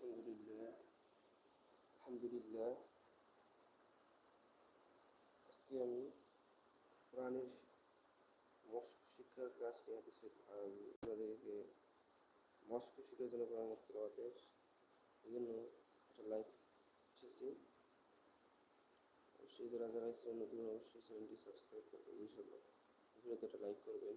আলহামদুলিল্লাহ আলহামদুলিল্লাহ আজকে আমি কোরআনের মস্ক শিক্ষার কাজটি হাতে আপনাদেরকে মস্ক শিক্ষার জন্য পরামর্শ দেওয়াতে এই জন্য একটা লাইভ এসেছি। অবশ্যই যারা যারা চ্যানেল নতুন অবশ্যই চ্যানেলটি সাবস্ক্রাইব করবেন ইনশাল্লাহ ভিডিওতে একটা লাইক করবেন।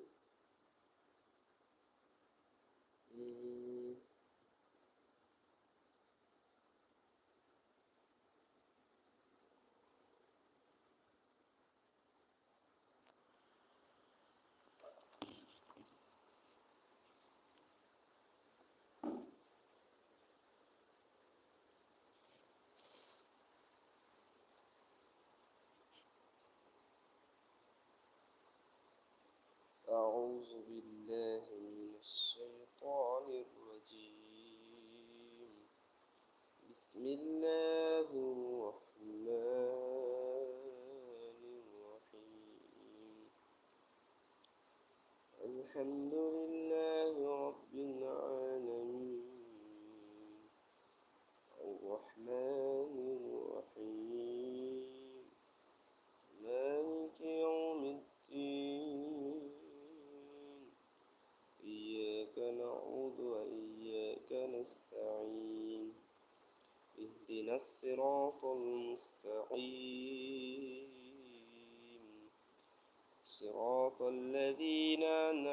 أعوذ بالله الصراط المستقيم. صراط الذين أنعمت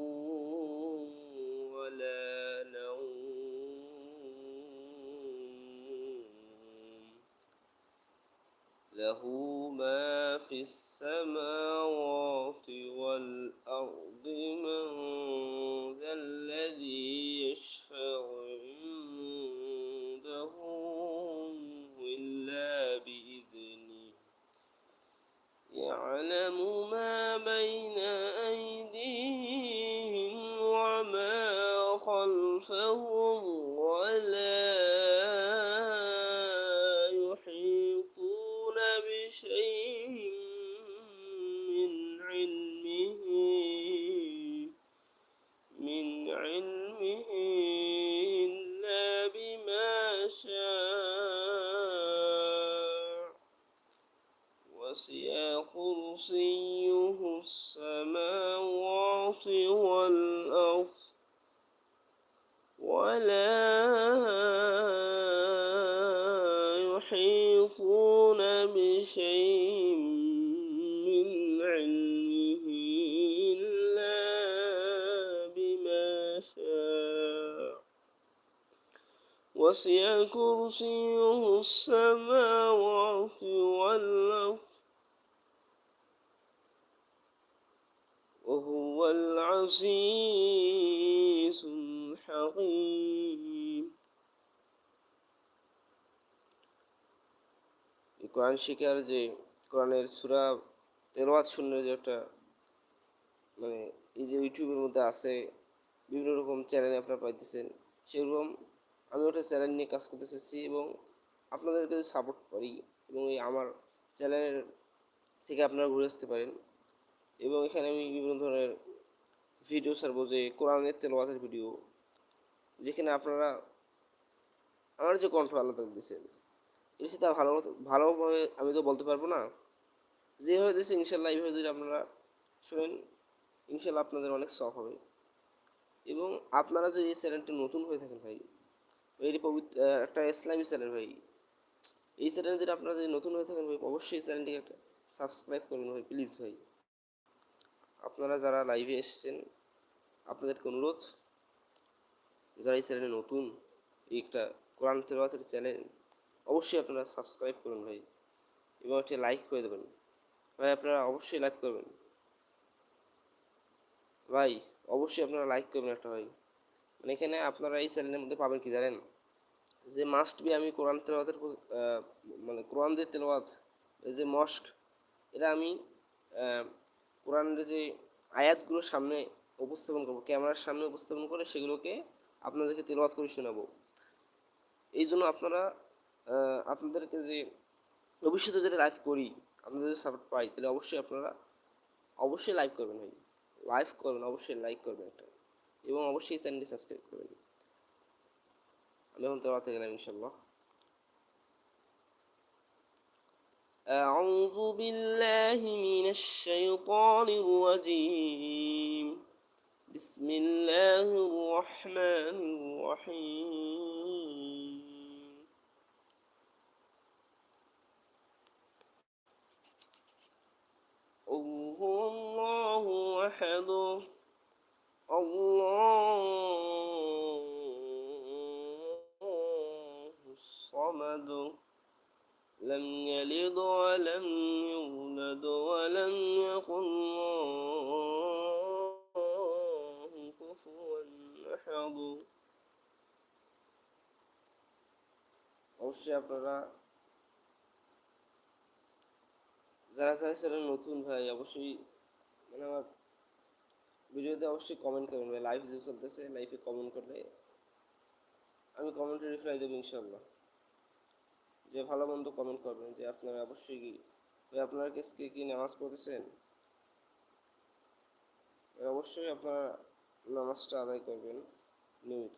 له ما في السماوات والأرض من ذا الذي يشفع عنده إلا بإذنه. يعلم ما بين أيديهم وما خلفهم علمه إلا بما شاء. وسع كرسيه السماوات وسع كرسيه السماوات والأرض وهو العزيز الحكيم কোরআন শিকার যে কোরআনের সুরা তেলাওয়াত শূন্যের যে একটা মানে এই যে ইউটিউবের মধ্যে আছে বিভিন্ন রকম চ্যানেলে আপনারা পাইতেছেন সেরকম আমি ওটা চ্যানেল নিয়ে কাজ করতে চাচ্ছি এবং আপনাদেরকে সাপোর্ট করি এবং এই আমার চ্যানেলের থেকে আপনারা ঘুরে আসতে পারেন এবং এখানে আমি বিভিন্ন ধরনের ভিডিও ছাড়বো যে কোরআনের তেলাওয়াতের ভিডিও যেখানে আপনারা আমার যে কণ্ঠ আলাদা দিয়েছেন, এর সাথে ভালো ভালোভাবে আমি তো বলতে পারব না। যেভাবে দিয়েছে ইনশাল্লাহ এইভাবে যদি আপনারা শুনেন ইনশাল্লাহ আপনাদের অনেক শখ হবে। এবং আপনারা যদি এই চ্যানেলটি নতুন হয়ে থাকেন ভাই এটি একটা ইসলামী চ্যানেল ভাই। এই চ্যানেল যদি আপনারা যদি নতুন হয়ে থাকেন ভাই, অবশ্যই চ্যানেলটিকে একটা সাবস্ক্রাইব করবেন ভাই প্লিজ ভাই। আপনারা যারা লাইভে এসেছেন, আপনাদেরকে অনুরোধ, যারা এই চ্যানেলে নতুন, এই একটা কোরআন তেলাওয়াতের চ্যানেল, অবশ্যই আপনারা সাবস্ক্রাইব করুন ভাই, এবং একটি লাইক করে দেবেন। ভাই, আপনারা অবশ্যই লাইক করবেন। ভাই, অবশ্যই আপনারা লাইক করবেন একটা ভাই। মানে এখানে আপনারা এই চ্যানেলের মধ্যে পাবেন কি জানেন? যে মাস্ট বি আমি কোরআন তেলাওয়াতের মানে কোরআন দিয়ে তেলাওয়াত যে মস্ক এটা আমি কোরআনের যে আয়াতগুলো সামনে উপস্থাপন করব, ক্যামেরার সামনে উপস্থাপন করে সেগুলোকে আপনাদেরকে তেলাওয়াত করে শোনাবো। এই জন্য আপনারা আপনাদেরকে যে ভবিষ্যতে যদি লাইভ করি, আপনাদের যদি সাপোর্ট পাই, তাহলে অবশ্যই আপনারা, অবশ্যই লাইভ করবেন ভাই। লাইভ করবেন, অবশ্যই লাইক করবেন একটা। এবং অবশ্যই চ্যানেলটি সাবস্ক্রাইব করবেন আমি এখন তেলাওয়াতে গেলাম ইনশাল্লাহ أعوذ بالله من الشيطان الرجيم بسم الله الرحمن الرحيم قل هو الله أحد অবশ্যই আপনারা যারা যারা চ্যানেল নতুন ভাই, অবশ্যই মানে আমার ভিডিওতে অবশ্যই কমেন্ট করবেন ভাই। লাইভ যে চলতেছে লাইভে কমেন্ট করলে আমি কমেন্টে রিপ্লাই দেবো ইনশাল্লাহ যে ভালো মন্দ কমেন্ট করবেন, যে আপনারা অবশ্যই কি ভাই, আপনারা কেসকে কি নামাজ পড়তেছেন? অবশ্যই আপনারা নামাজটা আদায় করবেন নিয়মিত।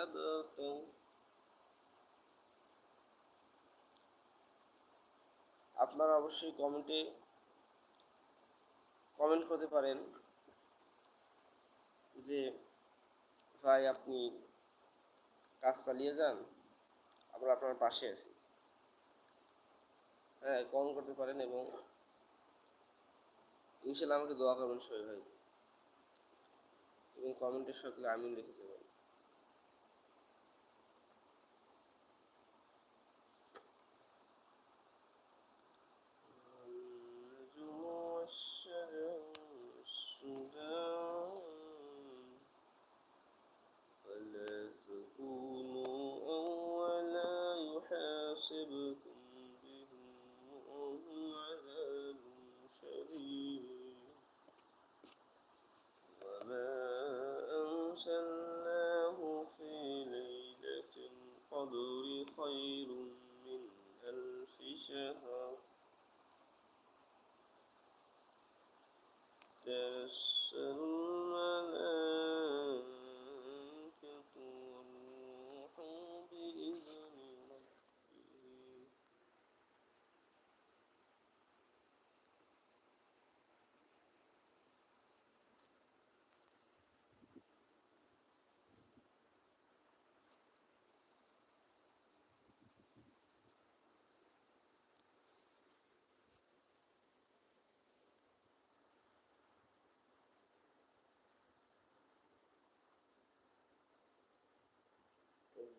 الأبتر আপনারা অবশ্যই কমেন্টে কমেন্ট করতে পারেন যে ভাই আপনি কাজ চালিয়ে যান আমরা আপনার পাশে আছি হ্যাঁ কমেন্ট করতে পারেন এবং ইনশাল্লাহ আমাকে দোয়া করবেন সবাই ভাই এবং কমেন্টের সকলে আমিন লিখে যাবেন There's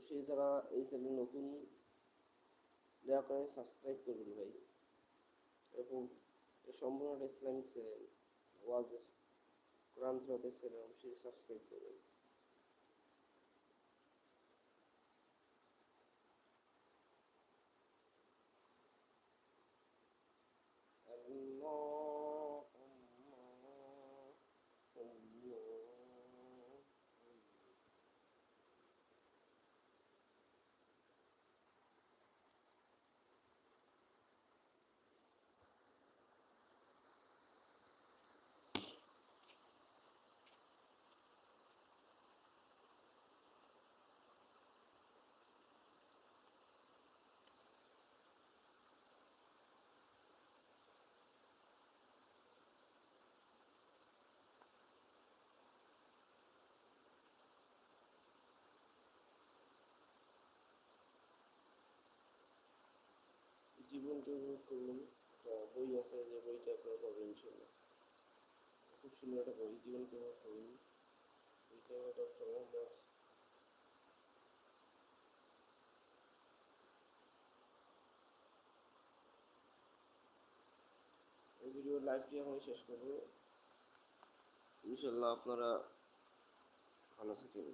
অবশ্যই যারা এই চ্যানেল নতুন, দয়া করে সাবস্ক্রাইব করবেন ভাই। এবং সম্পূর্ণ ইসলামিক চ্যানেল, ওয়াজ, কোরআন চ্যানেল অবশ্যই সাবস্ক্রাইব করবেন। জীবনকে উপভোগ করুন একটা বই আছে যে বইটা আপনারা পাবেন খুব সুন্দর একটা বই জীবনকে উপভোগ করুন বইটা ডক্টর মোহাম্মদ এই ভিডিও লাইভটি এখন শেষ করব। ইনশাল্লাহ আপনারা ভালো থাকেন।